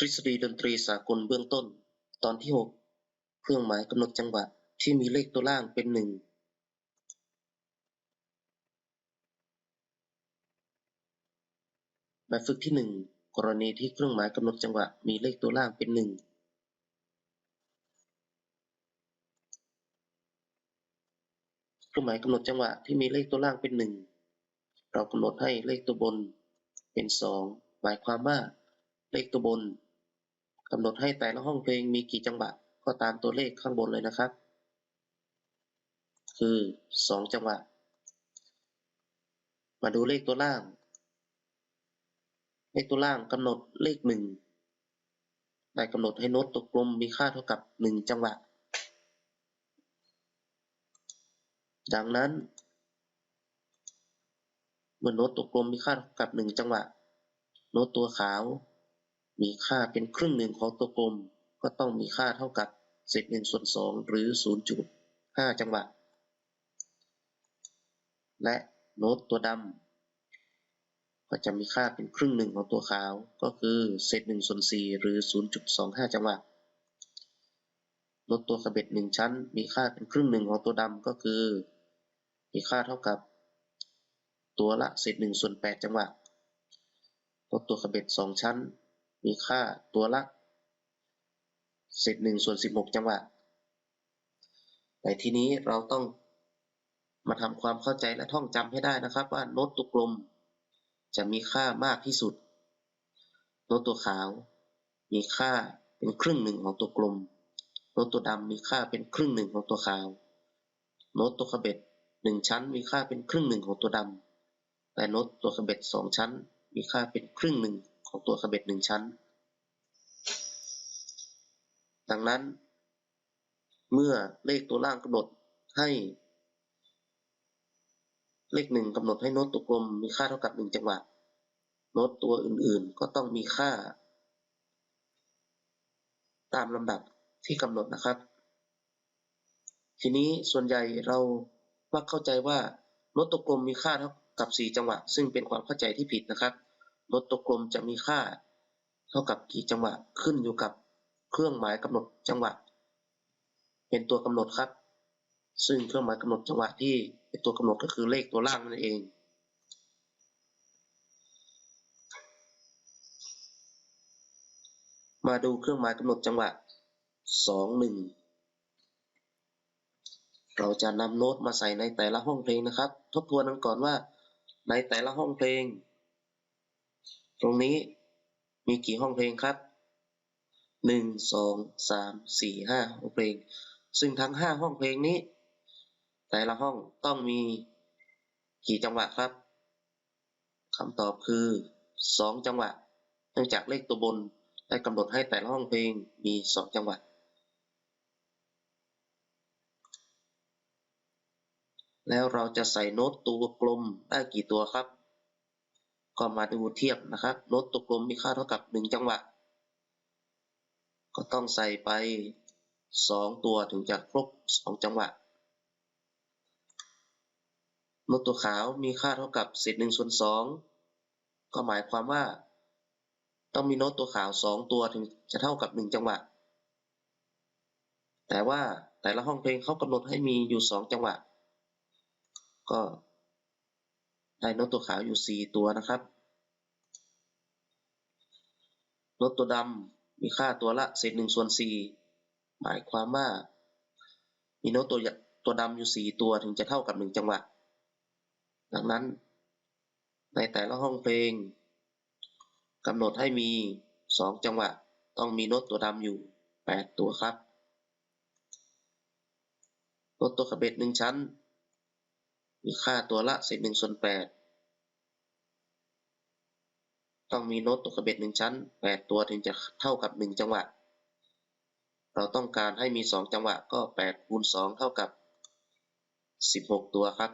ทฤษฎีดนตรีสากลเบื้องต้น ตอนที่ 6 เครื่องหมายกำหนดจังหวะที่มีเลขตัวล่างเป็นหนึ่งแบบฝึกที่ 1 กรณีที่เครื่องหมายกำหนดจังหวะมีเลขตัวล่างเป็นหนึ่งเครื่องหมายกำหนดจังหวะที่มีเลขตัวล่างเป็นหนึ่งเรากำหนดให้เลขตัวบนเป็นสองหมายความว่าเลขตัวบน กำหนดให้แต่ละห้องเพลงมีกี่จังหวะก็ตามตัวเลขข้างบนเลยนะครับ คือสองจังหวะ มาดูเลขตัวล่าง เลขตัวล่างกำหนดเลขหนึ่งได้กำหนดให้โน้ตตัวกลมมีค่าเท่ากับหนึ่งจังหวะ ดังนั้น เมื่อโน้ตตัวกลมมีค่าเท่ากับหนึ่งจังหวะ โน้ตตัวขาว มีค่าเป็นครึ่งหนึ่งของตัวกลม ก็ต้องมีค่าเท่ากับเศษหนึ่งส่วนสองหรือศูนย์จุดห้าจังหวะ และโน้ตตัวดำก็จะมีค่าเป็นครึ่งหนึ่งของตัวขาว ก็คือเศษหนึ่งส่วนสี่หรือศูนย์จุดสองห้าจังหวะโน้ตตัวขบเบ็ดหนึ่งชั้น มีค่าเป็นครึ่งหนึ่งของตัวดำก็คือ มีค่าเท่ากับ ตัวละเศษหนึ่งส่วนแปดจังหวะโน้ตตัวขบเบ็ดสองชั้น มีค่าตัวละเศษหนึ่งส่วนสิบหกจังหวะแต่ทีนี้เราต้องมาทำความเข้าใจและท่องจำให้ได้นะครับ ว่าโน้ตตัวกลม จะมีค่ามากที่สุด โน้ตตัวขาว มีค่าเป็นครึ่งหนึ่งของตัวกลม โน้ตตัวดำมีค่าเป็นครึ่งหนึ่งของตัวขาว โน้ตตัวขบเบ็ดหนึ่งชั้น มีค่าเป็นครึ่งหนึ่งของตัวดำแต่โน้ตตัวขบเบ็ดสองชั้น มีค่าเป็นครึ่งหนึ่ง ของตัวขบเบ็ดหนึ่งชั้น ดังนั้น เมื่อเลขตัวล่างกำหนดให้ เลขหนึ่งกำหนดให้โน้ตตัวกลมมีค่าเท่ากับหนึ่งจังหวะ โน้ตตัวอื่นๆก็ต้องมีค่า ตามลำดับที่กำหนดนะครับ ทีนี้ส่วนใหญ่เรามักเข้าใจว่าโน้ตตัวกลมมีค่าเท่ากับ 4 จังหวะ ซึ่งเป็นความเข้าใจที่ผิดนะครับ โน้ตตัวกลมจะมีค่า เท่ากับกี่จังหวะขึ้นอยู่กับเครื่องหมายกำหนดจังหวะ เป็นตัวกำหนดครับ ซึ่งเครื่องหมายกำหนดจังหวะที่เป็นตัวกำหนดก็คือเลขตัวล่างนั่นเองมาดูเครื่องหมายกำหนดจังหวะสองหนึ่งเราจะนำโน้ตมาใส่ในแต่ละห้องเพลงนะครับ ทบทวนกันก่อนว่า ในแต่ละห้องเพลง ตรงนี้มีกี่ห้องเพลงครับหนึ่งสองสามสี่ห้าห้องเพลง ซึ่งทั้งห้าห้องเพลงนี้ แต่ละห้องต้องมีกี่จังหวะครับคำตอบคือสองจังหวะ เนื่องจากเลขตัวบนได้กำหนดให้แต่ละห้องเพลงมีสองจังหวะ แล้วเราจะใส่โน้ตตัวกลมได้กี่ตัวครับ ก็มาดูเทียบนะครับโน้ตตกลมมีค่าเท่ากับ 1 จังหวะ ก็ต้องใส่ไป 2 ตัวถึงจะครบ 2 จังหวะโน้ตตัวขาวมีค่าเท่ากับเศษ1ส่วน2ก็หมายความว่า ต้องมีโน้ตตัวขาว 2 ตัวถึงจะเท่ากับ 1 จังหวะ แต่ว่าแต่ละห้องเพลงเขากำหนดให้มีอยู่ 2 จังหวะ ก็ ได้น้ตตัวขาวอยู่ 4 ตัวนะครับน้ตตัวดำมีค่าตัวละเศษ1ส่วน4หมายความว่า มีน้ตตัวตัวดำอยู่ 4 ตัวถึงจะเท่ากับ 1 จังหวะ ดังนั้น ในแต่ละห้องเพลงกำหนดให้มี 2 จังหวะ ต้องมีน้ตตัวดำอยู่ 8 ตัวครับน้ตตัวขบเบ็ด1ชั้น มีค่าตัวละเศษ1ส่วน8ต้องมีโน้ตตัวขบเบ็ด1ชั้น8ตัวถึงจะเท่ากับ1จังหวะ เราต้องการให้มี2จังหวะก็8คูณ2เท่ากับ16ตัวครับ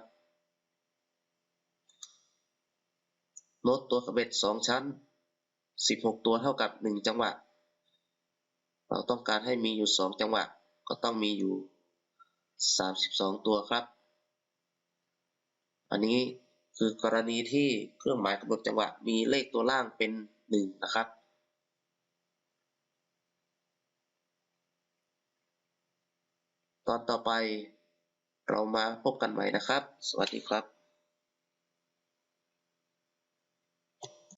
โน้ตตัวขบเบ็ด2ชั้น16ตัวเท่ากับ1จังหวะ เราต้องการให้มีอยู่2จังหวะ ก็ต้องมีอยู่32ตัวครับ อันนี้คือกรณีที่เครื่องหมายกำหนดจังหวะมีเลขตัวล่างเป็น 1 นะครับ ตอนต่อไปเรามาพบกันใหม่นะครับ สวัสดีครับ